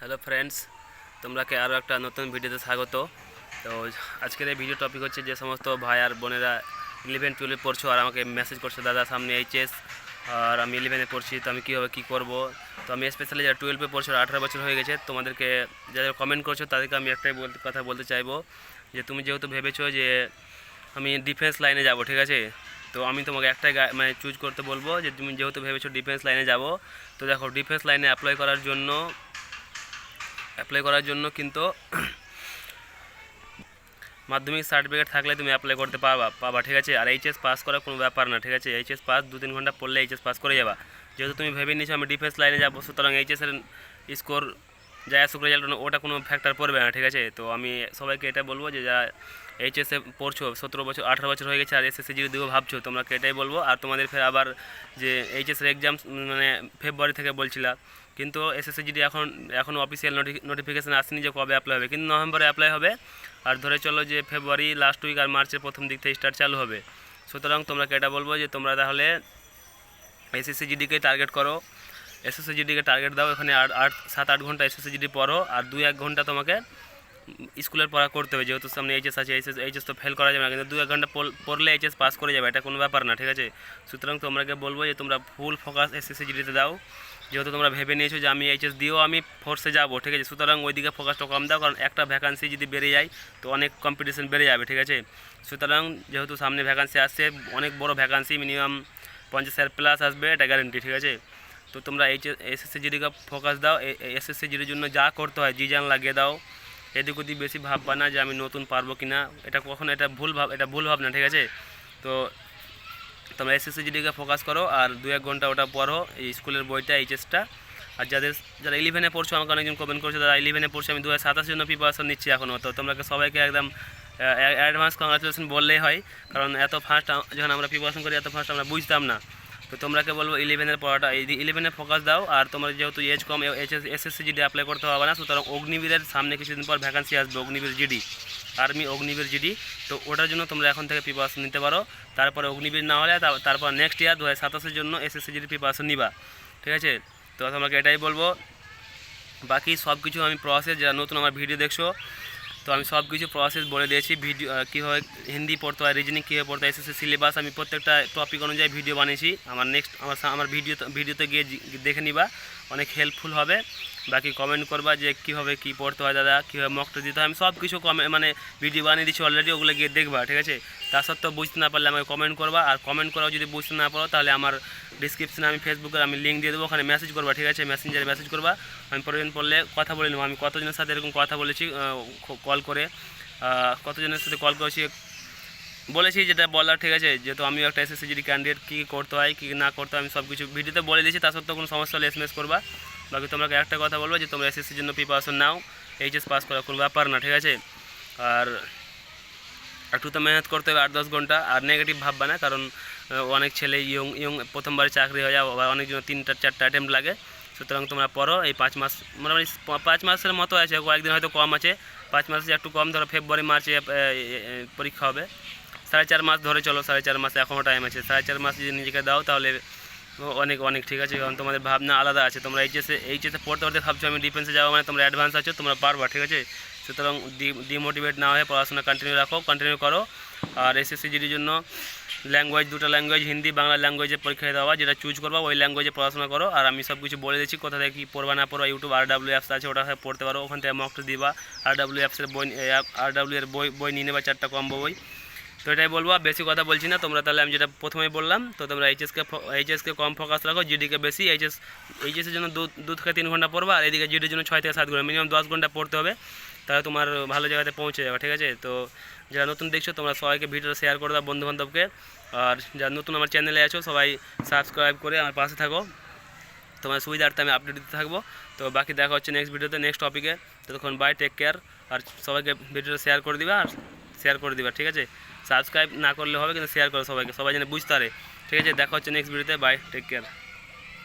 Hello friends, তোমরাকে আরও একটা নতুন ভিডিওতে স্বাগত। তো আজকের এই ভিডিও টপিক হচ্ছে যে সমস্ত ভাই আর বোনেরা ইলেভেন টুয়েলভে পড়ছো আর আমাকে মেসেজ করছ, দাদা, সামনে এইচএস আর আমি ইলেভেনে পড়ছি, তো আমি কীভাবে কী করব? তো আমি স্পেশালি যারা টুয়েলভে পড়ছো আঠারো বছর হয়ে গেছে, তোমাদেরকে যারা কমেন্ট করছ, তাদেরকে আমি একটাই বলতে, কথা বলতে চাইব যে তুমি যেহেতু ভেবেছো যে আমি ডিফেন্স লাইনে যাব, ঠিক আছে? তো আমি তোমাকে একটাই মানে চুজ করতে বলব যে তুমি যেহেতু ভেবেছো ডিফেন্স লাইনে যাব, তো দেখো ডিফেন্স লাইনে অ্যাপ্লাই করার জন্য অ্যাপ্লাই করার জন্য কিন্তু মাধ্যমিক সার্টিফিকেট থাকলে তুমি অ্যাপ্লাই করতে পারবা, পাবা, ঠিক আছে? আর এইচএস পাস করা কোনো ব্যাপার না, ঠিক আছে? এইচএস পাস দু তিন ঘণ্টা পড়লে এইচএস পাস করে যাবা। যেহেতু তুমি ভেবে নিয়েছো আমি ডিফেন্স লাইনে যাব, সুতরাং এইচএসের স্কোর যা আসুক রেজাল্ট ওটা কোনো ফ্যাক্টর পড়বে না, ঠিক আছে? তো আমি সবাইকে এটা বলব যে যা এইচএসে পড়ছো, সতেরো বছর, আঠারো বছর হয়ে গেছে আর এসএসসি যদি দিকেও ভাবছ, তোমরা এটাই বলব? আর তোমাদের ফের আবার যে এইচএসের এক্সাম মানে ফেব্রুয়ারি থেকে বলছিলা কিন্তু এসএসসি জিডি এখন এখনও অফিসিয়াল নোটিফিকেশান আসেনি যে কবে অ্যাপ্লাই হবে। কিন্তু নভেম্বরে অ্যাপ্লাই হবে। আর ধরে চলো যে ফেব্রুয়ারি লাস্ট উইক আর মার্চের প্রথম দিক থেকে স্টার্ট চালু হবে। সুতরাং তোমরা এটা বলব যে তোমরা তাহলে এসএসসি জিডিকে টার্গেট করো। এসএসসি জিডিকে টার্গেট দাও। এখানে আট আট, সাত, আট ঘণ্টা এসএসসি জিডি পড়ো। আর দুই, এক ঘণ্টা তোমাকে স্কুলের পড়া করতে হবে। যেহেতু সামনে এইচএস আছে এইচএস এইচএস তো ফেল করা যাবে না। কিন্তু দু এক ঘণ্টা পড়- পড়লে এইচএস পাস করে যাবে। এটা কোনো ব্যাপার না, ঠিক আছে? সুতরাং তোমাকে বলব যে তোমরা ফুল ফোকাস এসএসসি জিডিতে দাও। যেহেতু তোমরা ভেবে নিয়েছো যে আমি এইচএস দিয়েও আমি ফোর্সে যাব, ঠিক আছে? সুতরাং ওইদিকে ফোকাসটা কম দাও, কারণ একটা ভ্যাকান্সি যদি বেড়ে যায়, তো অনেক কম্পিটিশন বেড়ে যাবে, ঠিক আছে? সুতরাং যেহেতু সামনে ভ্যাকান্সি আসছে, অনেক বড় ভ্যাকান্সি মিনিমাম পঞ্চাশ হাজার প্লাস আসবে, এটা গ্যারেন্টি ঠিক আছে? তো তোমরা এইচ এসএসসি জিডিকে ফোকাস দাও এসএসসি জিডির জন্য যা করতে হয় জি জান লাগিয়ে দাও। এদিক ওদিক বেশি ভাববা না যে আমি নতুন পারব কি না এটা কখনো, এটা ভুল ভাব এটা ভুল ভাবনা, ঠিক আছে? তো তোমরা এসএসসি জিডিকে ফোকাস করো আর দু এক ঘণ্টা ওটা পড়ো, এই স্কুলের বইটা এইচএসটা আর যাদের, যারা ইলেভেনে পড়ছো, আমাকে অনেকজন কমেন্ট করছে তারা ইলেভেনে পড়ছে, আমি দু হাজার সাতাশের জন্য প্রিপারেশন নিচ্ছি এখনও তো তোমরা সবাইকে একদম অ্যাডভান্স কংগ্রাচুলেশন বললেই হয়, কারণ এত ফার্স্ট যখন আমরা প্রিপারেশন করি, এত ফার্স্ট আমরা বুঝতাম না। তো তোমরাকে বলব ইলেভেনের পড়াটা, এই ইলেভেনে ফোকাস দাও, আর তোমার যেহেতু এজ কম এসএসসি জিডি অ্যাপ্লাই করতে হবে না, সুতরাং অগ্নিবীরের সামনে কিছুদিন পর ভ্যাকান্সি আসবে, Agniveer GD army Agniveer GD. তো ওটার জন্য তোমরা এখন থেকে প্রিপারেশন নিতে পারো। তারপরে অগ্নিবীর না হলে তারপর নেক্সট ইয়ার দু হাজার সাতাশের জন্য এসএসসি জিডি প্রিপারেশন নিবা। ঠিক আছে? তো তোমাকে এটাই বলব। বাকি সব কিছু আমি প্রসেস যারা নতুন আমার ভিডিও দেখছ, তো আমি সব কিছু প্রসেস বলে দিয়েছি। ভিডিও কীভাবে হিন্দি পড়তে হয় রিজনিং কীভাবে পড়তে হয় এসএসসি সিলেবাস আমি প্রত্যেকটা টপিক অনুযায়ী ভিডিও বানিয়েছি। আমার নেক্সট আমার আমার ভিডিও ভিডিওতে গিয়ে দেখে নিবা। অনেক হেল্পফুল হবে। বাকি কমেন্ট করবা যে কীভাবে কী পড়তে হয় দাদা, কীভাবে মকটা দিতে হয়। আমি সব কিছু কমে মানে ভিডিও বানিয়ে দিচ্ছি অলরেডি ওগুলো গিয়ে দেখবা, ঠিক আছে? তা সত্ত্বেও বুঝতে না পারলে আমাকে কমেন্ট করবা। আর কমেন্ট করাও যদি বুঝতে না পারো, তাহলে আমার ডিসক্রিপশনে আমি ফেসবুকে আমি লিঙ্ক দিয়ে দেবো, ওখানে মেসেজ করবা, ঠিক আছে? মেসেঞ্জারে মেসেজ করবা। আমি প্রয়োজন পড়লে কথা বলে নেব। আমি কতজনের সাথে এরকম কথা বলেছি কল করে কতজনের সাথে কল করেছি, বলেছি যেটা বলার, ঠিক আছে? যেহেতু আমিও একটা এসএসসি জিডি ক্যান্ডিডেট কী করতে হয়, কী না করতে হয়, আমি সব কিছু ভিডিওতে বলে দিয়েছি। তা সত্ত্বেও কোনো সমস্যা হলে এসএমএস করবা। বাকি তোমরা একটা কথা বলব যে তোমরা এসএসসির জন্য প্রিপারেশন নাও এইচএস পাস করা কোনো ব্যাপার না, ঠিক আছে? আর একটু তো মেহনত করতে হবে আট দশ ঘণ্টা, আর নেগেটিভ ভাববা না, কারণ অনেক ছেলে ইয়ং ইয়ং প্রথমবার চাকরি হয়ে যাও, বা অনেকজন তিনটা, চারটা অ্যাটেম্প লাগে। সুতরাং তোমরা পড়ো, এই পাঁচ মাস, মোটামুটি পাঁচ মাসের মতো আছে, কয়েকদিন হয়তো কম আছে। পাঁচ মাসে একটু কম, ধরো ফেব্রুয়ারি মার্চে পরীক্ষা হবে। সাড়ে চার মাস ধরে চলো, সাড়ে চার মাসে এখনও টাইম আছে। সাড়ে চার মাস যদি নিজেকে দাও, তাহলে অনেক অনেক, ঠিক আছে, কারণ তোমাদের ভাবনা আলাদা আছে। তোমরা এইচএসে এইচএসে পড়তে পড়তে ভাবছ আমি ডিফেন্সে যাব মানে তোমরা অ্যাডভান্স আছো, তোমরা পারবা, ঠিক আছে? সুতরাং ডিমোটিভেট না হয়ে পড়াশোনা কন্টিনিউ রাখো কন্টিনিউ করো। আর এসএসসি জিডির জন্য ল্যাঙ্গুয়েজ দুটো ল্যাঙ্গুয়েজ হিন্দি, বাংলা ল্যাঙ্গুয়েজে পরীক্ষা দেওয়া যেটা চুজ করবা, ওই ল্যাঙ্গুয়েজে পড়াশোনা করো। আর আমি সব কিছু বলে দিচ্ছি, কোথা থেকে কী পড়বা, না পড়বা ইউটিউব আর ডাব্লিউ অ্যাপস আছে, ওটা পড়তে পারো। ওখান থেকে মকটা দিবা আর ডাব্লিউ অ্যাপসের বই আর ডাব্লিউ এর বই বই নিয়ে নেবা, চারটা কম্বো বই। তো এটাই বলব বেশি কথা বলছি না। তোমরা তাহলে আমি যেটা প্রথমেই বললাম, তো তোমরা এইচএসকে এইচএসকে কম ফোকাস রাখো জিডিকে বেশি এইচএস এইচএসের জন্য দু দু থেকে তিন ঘণ্টা পড়বা, আর এদিকে জিডির জন্য ছয় থেকে সাত ঘণ্টা মিনিমাম দশ ঘণ্টা পড়তে হবে, তাহলে তোমার ভালো জায়গাতে পৌঁছে যাবে, ঠিক আছে? তো যারা নতুন দেখছ, তোমরা সবাইকে ভিডিওটা শেয়ার করে দাও বন্ধুবান্ধবকে। আর যারা নতুন আমার চ্যানেলে আছো, সবাই সাবস্ক্রাইব করে আমার পাশে থাকো। তোমার সুবিধার্থে আমি আপডেট দিতে থাকব। তো বাকি দেখা হচ্ছে নেক্সট ভিডিওতে নেক্সট টপিকে ততক্ষণ বাই টেক কেয়ার আর সবাইকে ভিডিওটা শেয়ার করে দিবা, আর শেয়ার করে দিবা, ঠিক আছে? সাবস্ক্রাইব না করলে হবে কিন্তু শেয়ার করো সবাইকে, সবাই যেন বুঝতে পারে। ঠিক আছে, দেখা হচ্ছে নেক্সট ভিডিওতে বাই টেক কেয়ার